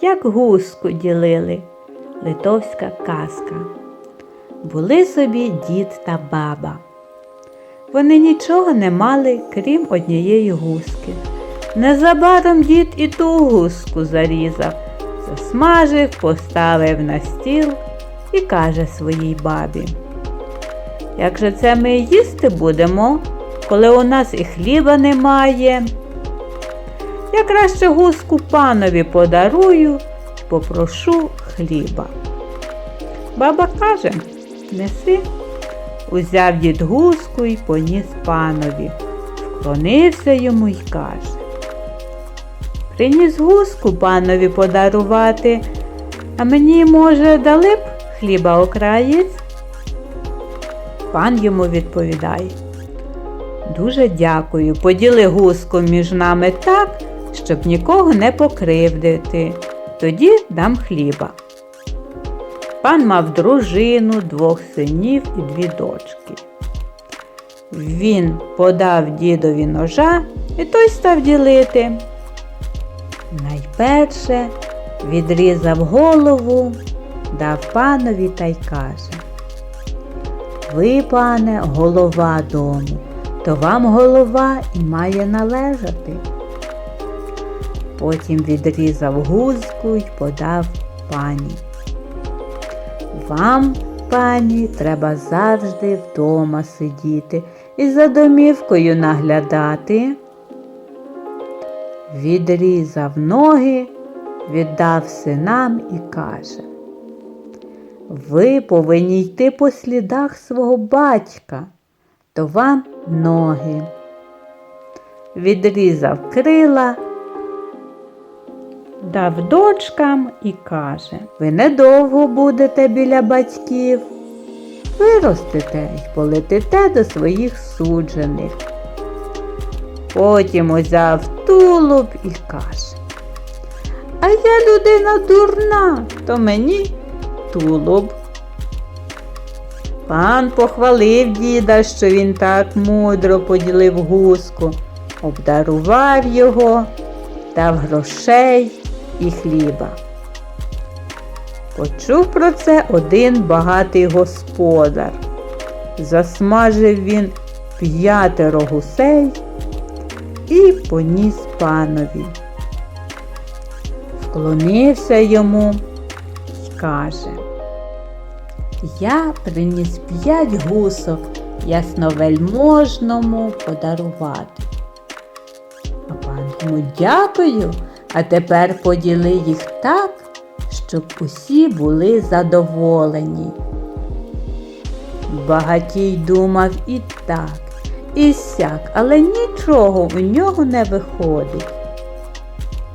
як гуску ділили. Литовська казка. Були собі дід та баба. Вони нічого не мали, крім однієї гуски. Незабаром дід і ту гуску зарізав, засмажив, поставив на стіл і каже своїй бабі. Як же це ми їсти будемо, коли у нас і хліба немає? Я краще гуску панові подарую, попрошу хліба. Баба каже, неси. Узяв дід гуску й поніс панові, вклонився йому й каже. Приніс гуску панові подарувати, а мені, може, дали б хліба окраєць? Пан йому відповідає. Дуже дякую. Поділи гуску між нами так, щоб нікого не покривдити. Тоді дам хліба. Пан мав дружину, двох синів і дві дочки. Він подав дідові ножа і той став ділити. Найперше відрізав голову, дав панові та й каже. Ви, пане, голова дому, то вам голова і має належати. Потім відрізав гузку й подав пані. Вам, пані, треба завжди вдома сидіти і за домівкою наглядати. Відрізав ноги, віддав синам і каже. Ви повинні йти по слідах свого батька, то вам ноги. Відрізав крила, дав дочкам і каже, ви недовго будете біля батьків, виростете й полетите до своїх суджених. Потім узяв тулуб і каже, а я людина дурна, то мені тулуб. Пан похвалив діда, що він так мудро поділив гуску, обдарував його, дав грошей і хліба. Почув про це один багатий господар. Засмажив він п'ятеро гусей і поніс панові. Вклонився йому й каже, я приніс п'ять гусок ясновельможному подарувати. А пан йому дякую, а тепер поділи їх так, щоб усі були задоволені. Багатій думав і так, і сяк, але нічого у нього не виходить.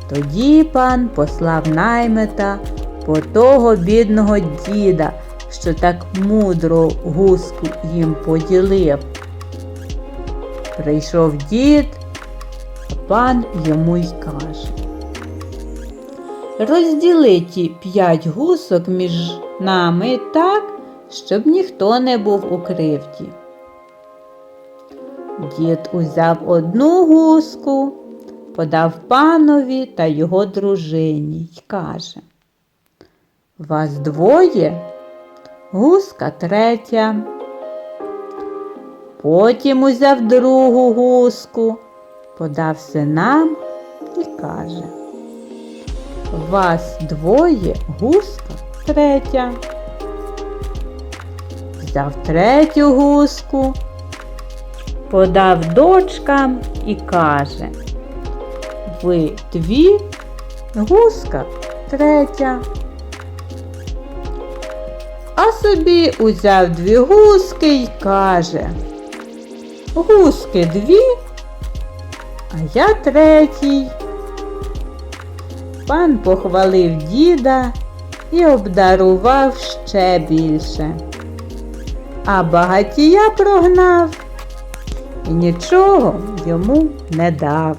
Тоді пан послав наймета по того бідного діда, що так мудро гуску їм поділив. Прийшов дід, пан йому й каже. Розділи ті п'ять гусок між нами так, щоб ніхто не був у кривді. Дід узяв одну гуску, подав панові та його дружині й каже Вас двоє, гуска третя. Потім узяв другу гуску, подав синам і каже Вас двоє, гуска третя. Взяв третю гуску, подав дочкам і каже Ви дві, гуска третя. А собі узяв дві гуски й каже Гуски дві, а я третій. Пан похвалив діда і обдарував ще більше. А багатія прогнав і нічого йому не дав.